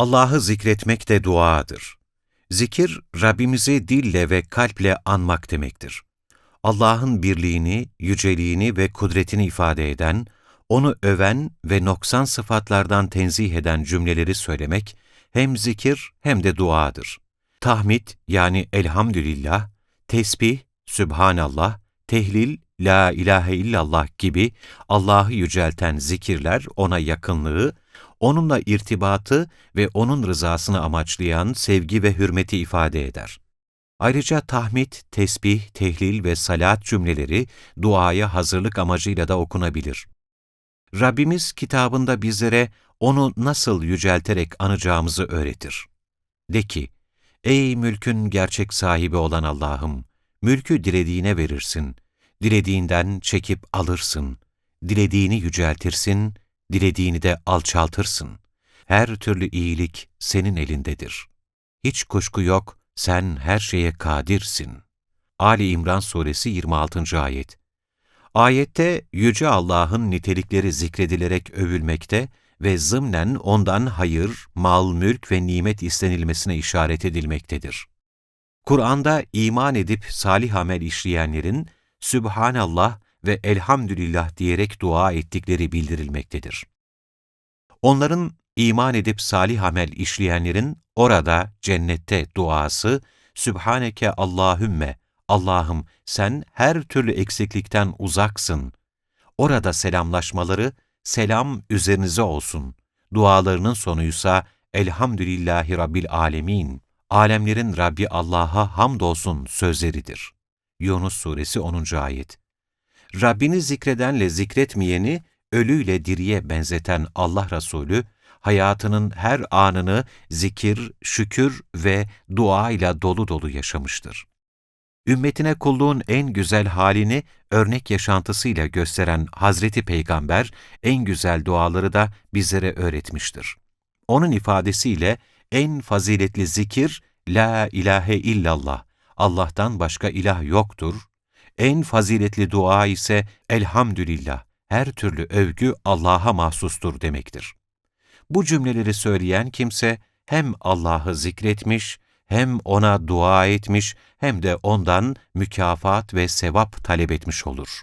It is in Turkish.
Allah'ı zikretmek de duadır. Zikir, Rabbimizi dille ve kalple anmak demektir. Allah'ın birliğini, yüceliğini ve kudretini ifade eden, onu öven ve noksan sıfatlardan tenzih eden cümleleri söylemek, hem zikir hem de duadır. Tahmid yani elhamdülillah, tesbih, sübhanallah, tehlil, la ilahe illallah gibi Allah'ı yücelten zikirler ona yakınlığı, onunla irtibatı ve onun rızasını amaçlayan sevgi ve hürmeti ifade eder. Ayrıca tahmid, tesbih, tehlil ve salat cümleleri duaya hazırlık amacıyla da okunabilir. Rabbimiz kitabında bizlere onu nasıl yücelterek anacağımızı öğretir. De ki, Ey mülkün gerçek sahibi olan Allah'ım! Mülkü dilediğine verirsin, dilediğinden çekip alırsın, dilediğini yüceltirsin, dilediğini de alçaltırsın. Her türlü iyilik senin elindedir. Hiç kuşku yok, sen her şeye kadirsin. Ali İmran Suresi 26. Ayet Ayette Yüce Allah'ın nitelikleri zikredilerek övülmekte ve zımnen ondan hayır, mal, mülk ve nimet istenilmesine işaret edilmektedir. Kur'an'da iman edip salih amel işleyenlerin Sübhanallah ve Elhamdülillah diyerek dua ettikleri bildirilmektedir. Onların iman edip salih amel işleyenlerin orada cennette duası Sübhaneke Allahümme, Allah'ım sen her türlü eksiklikten uzaksın. Orada selamlaşmaları selam üzerinize olsun. Dualarının sonuysa Elhamdülillahi Rabbil Alemin. Alemlerin Rabbi Allah'a hamdolsun sözleridir. Yunus Suresi 10. Ayet Rabbini zikredenle zikretmeyeni ölüyle diriye benzeten Allah Resulü, hayatının her anını zikir, şükür ve dua ile dolu dolu yaşamıştır. Ümmetine kulluğun en güzel halini örnek yaşantısıyla gösteren Hazreti Peygamber, en güzel duaları da bizlere öğretmiştir. Onun ifadesiyle en faziletli zikir, La ilahe illallah, Allah'tan başka ilah yoktur. En faziletli dua ise Elhamdülillah, her türlü övgü Allah'a mahsustur demektir. Bu cümleleri söyleyen kimse hem Allah'ı zikretmiş, hem ona dua etmiş, hem de ondan mükafat ve sevap talep etmiş olur.